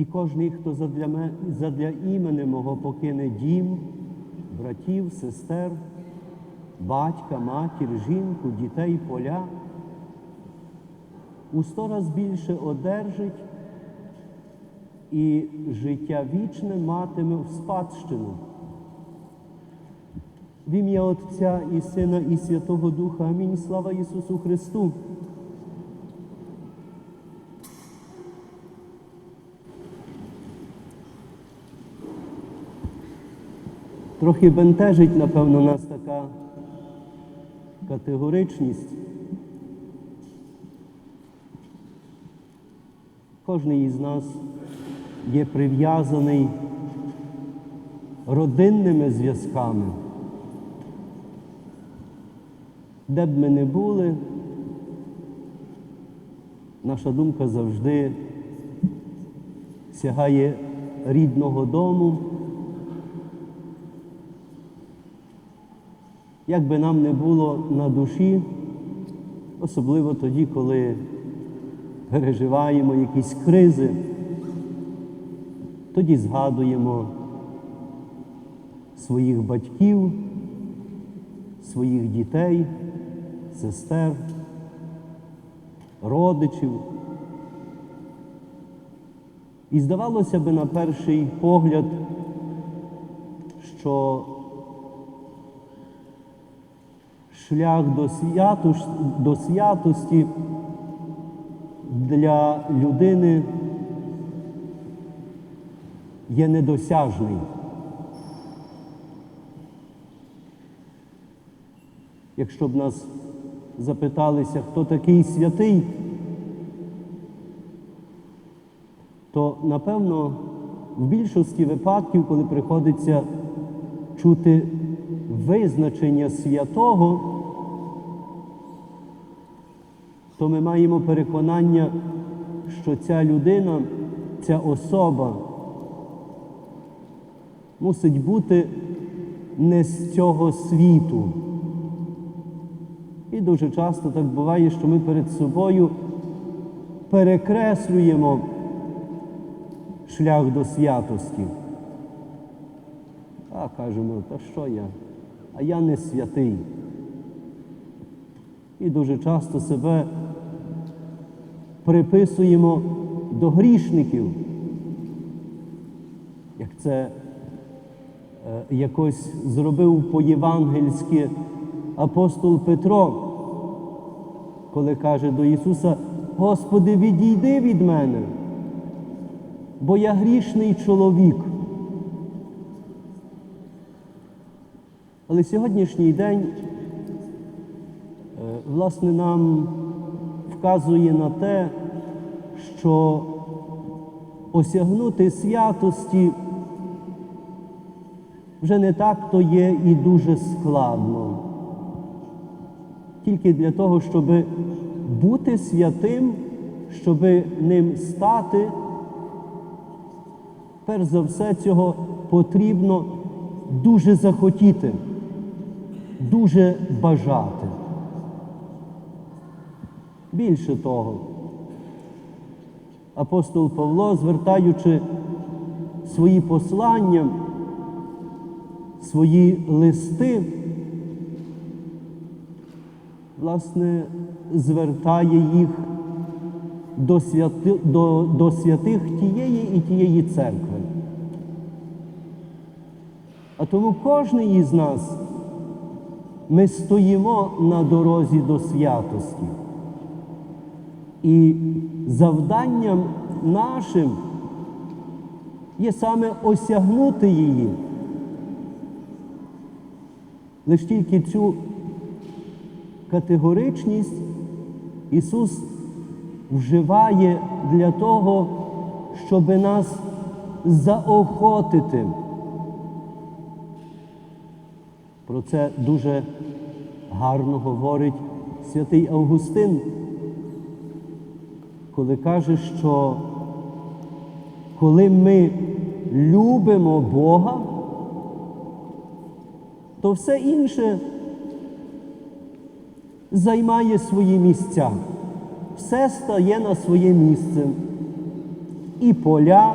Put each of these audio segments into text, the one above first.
І кожний, хто задля, ме- задля імені мого покине дім, братів, сестер, батька, матір, жінку, дітей, поля, у сто раз більше одержить і життя вічне матиме в спадщину. В ім'я Отця і Сина, і Святого Духа. Амінь. Слава Ісусу Христу. Трохи бентежить, напевно, нас така категоричність. Кожний із нас є прив'язаний родинними зв'язками. Де б ми не були, наша думка завжди сягає рідного дому. Як би нам не було на душі, особливо тоді, коли переживаємо якісь кризи, тоді згадуємо своїх батьків, своїх дітей, сестер, родичів. І здавалося би на перший погляд, що шлях до, святу, до святості для людини є недосяжний. Якщо б нас запиталися, хто такий святий, то напевно в більшості випадків, коли приходиться чути визначення святого, то ми маємо переконання, що ця людина, ця особа мусить бути не з цього світу. І дуже часто так буває, що ми перед собою перекреслюємо шлях до святості. А кажемо, та що я? А я не святий. І дуже часто себе приписуємо до грішників, як це е, якось зробив по-євангельськи апостол Петро, коли каже до Ісуса, Господи, відійди від мене, бо я грішний чоловік. Але сьогоднішній день, е, власне, нам вказує на те, що осягнути святості вже не так то є і дуже складно. Тільки для того, щоб бути святим, щоб ним стати, перш за все цього потрібно дуже захотіти, дуже бажати. Більше того, апостол Павло, звертаючи свої послання, свої листи, власне, звертає їх до, святи, до, до святих тієї і тієї церкви. А тому кожен із нас ми стоїмо на дорозі до святості. І завданням нашим є саме осягнути її. Лиш тільки цю категоричність Ісус вживає для того, щоб нас заохотити. Про це дуже гарно говорить святий Августин, коли каже, що коли ми любимо Бога, то все інше займає свої місця. Все стає на своє місце. І поля,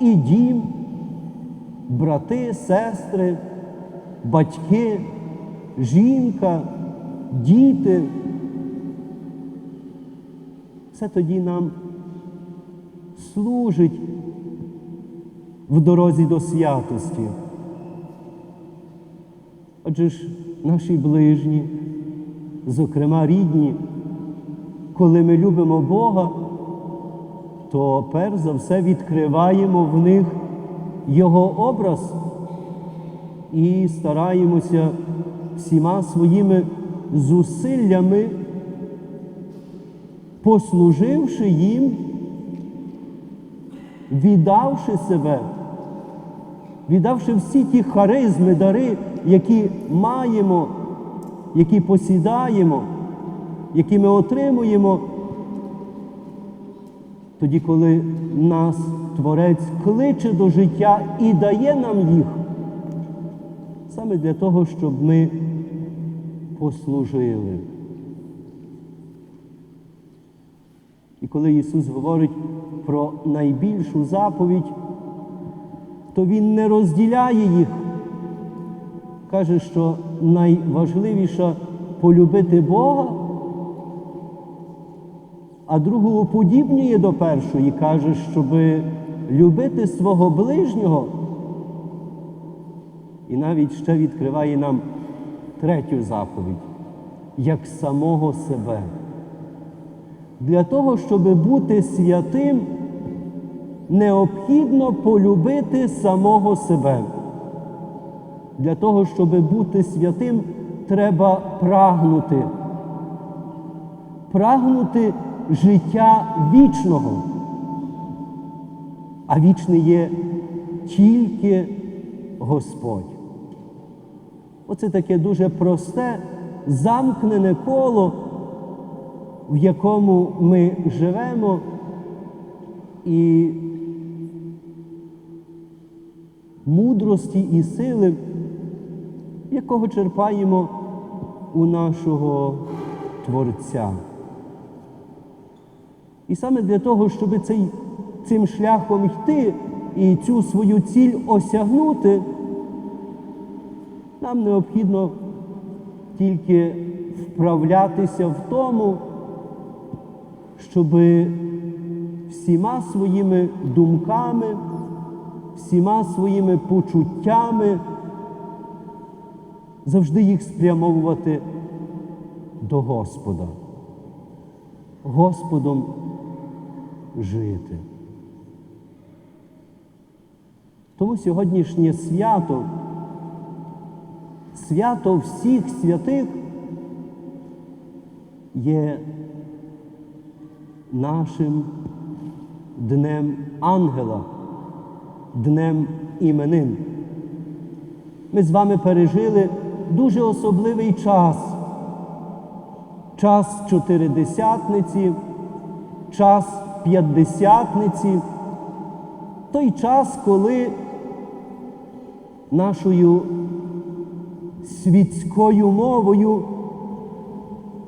і дім, брати, сестри, батьки, жінка, діти. Все тоді нам служить в дорозі до святості. Адже ж наші ближні, зокрема рідні, коли ми любимо Бога, то перш за все відкриваємо в них Його образ і стараємося всіма своїми зусиллями, послуживши їм, віддавши себе, віддавши всі ті харизми, дари, які маємо, які посідаємо, які ми отримуємо, тоді, коли нас Творець кличе до життя і дає нам їх, саме для того, щоб ми послужили. Коли Ісус говорить про найбільшу заповідь, то Він не розділяє їх. Каже, що найважливіша полюбити Бога, а другу уподібнює до першої, каже, щоб любити свого ближнього. І навіть ще відкриває нам третю заповідь, як самого себе. Для того, щоб бути святим, необхідно полюбити самого себе. Для того, щоб бути святим, треба прагнути. Прагнути життя вічного. А вічний є тільки Господь. Оце таке дуже просте, замкнене коло, в якому ми живемо і мудрості і сили, якого черпаємо у нашого Творця. І саме для того, щоб цей, цим шляхом йти і цю свою ціль осягнути, нам необхідно тільки вправлятися в тому, щоб всіма своїми думками, всіма своїми почуттями завжди їх спрямовувати до Господа. Господом жити. Тому сьогоднішнє свято, свято всіх святих є нашим днем ангела, днем іменин. Ми з вами пережили дуже особливий час, час чотиридесятниці, час п'ятдесятниці, той час, коли нашою світською мовою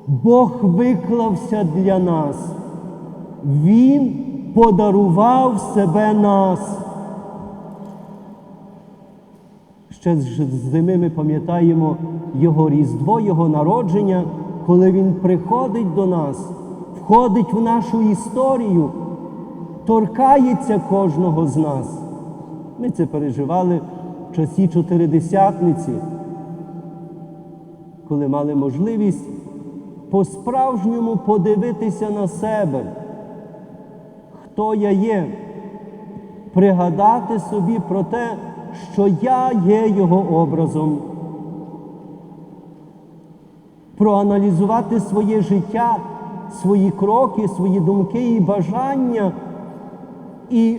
Бог виклався для нас. Він подарував себе нас. Ще з зими ми пам'ятаємо Його Різдво, Його народження, коли Він приходить до нас, входить в нашу історію, торкається кожного з нас. Ми це переживали в часі чотиридесятниці, коли мали можливість по-справжньому подивитися на себе, хто я є, пригадати собі про те, що я є Його образом, проаналізувати своє життя, свої кроки, свої думки і бажання і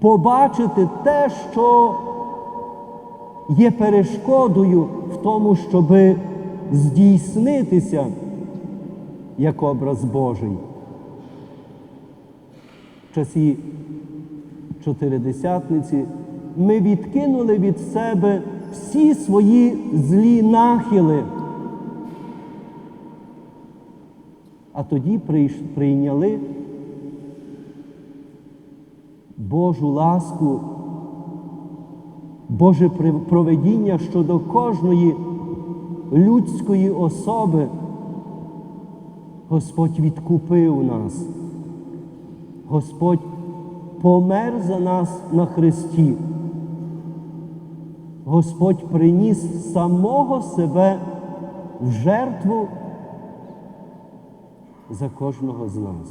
побачити те, що є перешкодою в тому, щоби здійснитися як образ Божий. Часі чотиридесятниці ми відкинули від себе всі свої злі нахили, а тоді прийняли Божу ласку, Боже проведіння щодо кожної людської особи, Господь відкупив нас. Господь помер за нас на Христі. Господь приніс самого себе в жертву за кожного з нас.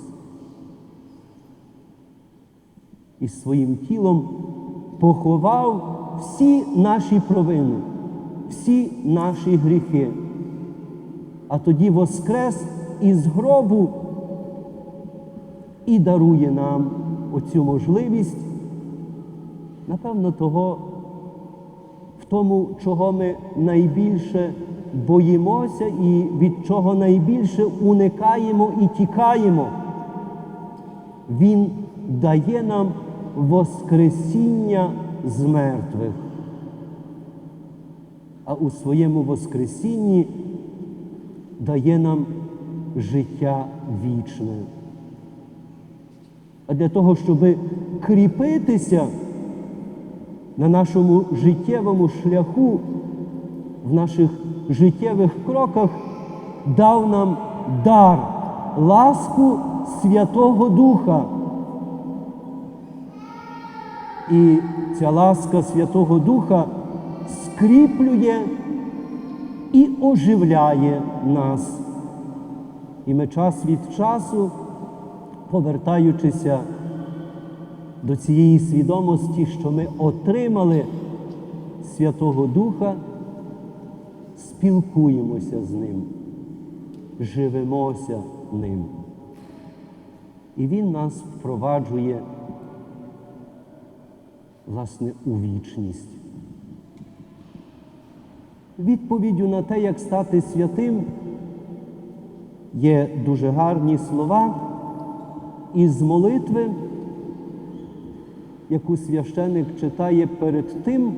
І своїм тілом поховав всі наші провини, всі наші гріхи. А тоді воскрес із гробу і дарує нам оцю можливість, напевно, того, в тому, чого ми найбільше боїмося і від чого найбільше уникаємо і тікаємо. Він дає нам Воскресіння з мертвих. А у своєму Воскресінні дає нам життя вічне. А для того, щоб кріпитися на нашому життєвому шляху, в наших життєвих кроках, дав нам дар, ласку Святого Духа. І ця ласка Святого Духа скріплює і оживляє нас. І ми час від часу, повертаючися до цієї свідомості, що ми отримали Святого Духа, спілкуємося з Ним, живемося ним. І Він нас впроваджує, власне, у вічність. Відповіддю на те, як стати святим, є дуже гарні слова із молитви, яку священик читає перед тим,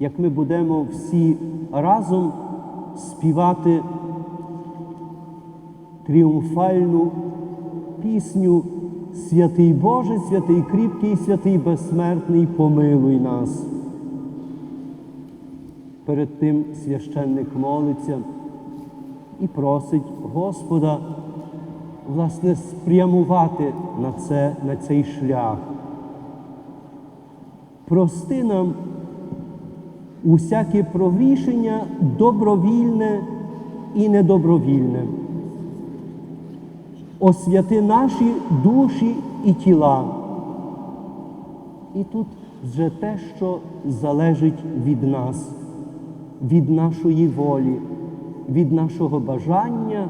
як ми будемо всі разом співати тріумфальну пісню Святий Боже, святий кріпкий, святий безсмертний, помилуй нас. Перед тим священник молиться і просить Господа, власне, спрямувати на, це, на цей шлях. Прости нам усяке прогрішення добровільне і недобровільне. Освяти наші душі і тіла. І тут вже те, що залежить від нас, від нашої волі, від нашого бажання,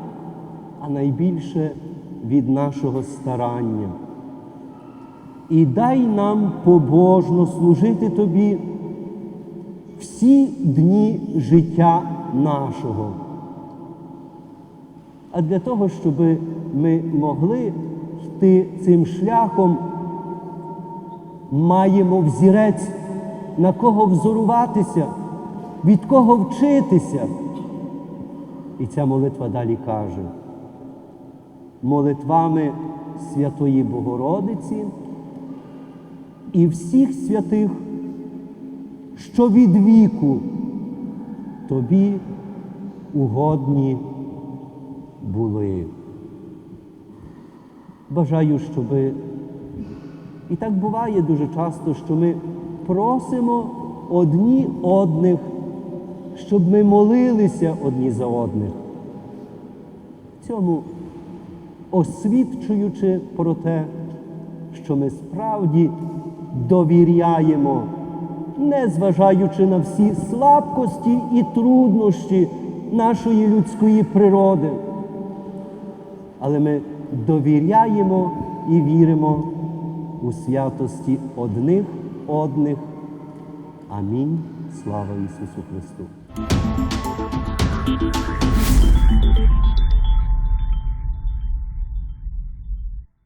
а найбільше від нашого старання. І дай нам побожно служити Тобі всі дні життя нашого. А для того, щоб ми могли йти цим шляхом, маємо взірець, на кого взоруватися, від кого вчитися. І ця молитва далі каже, молитвами Святої Богородиці і всіх святих, що від віку тобі угодні були. Бажаю, щоб і так буває дуже часто, що ми просимо одні одних, щоб ми молилися одні за одних. Цьому освідчуючи про те, що ми справді довіряємо, не зважаючи на всі слабкості і труднощі нашої людської природи. Але ми довіряємо і віримо у святості одних одних. Амінь. Слава Ісусу Христу!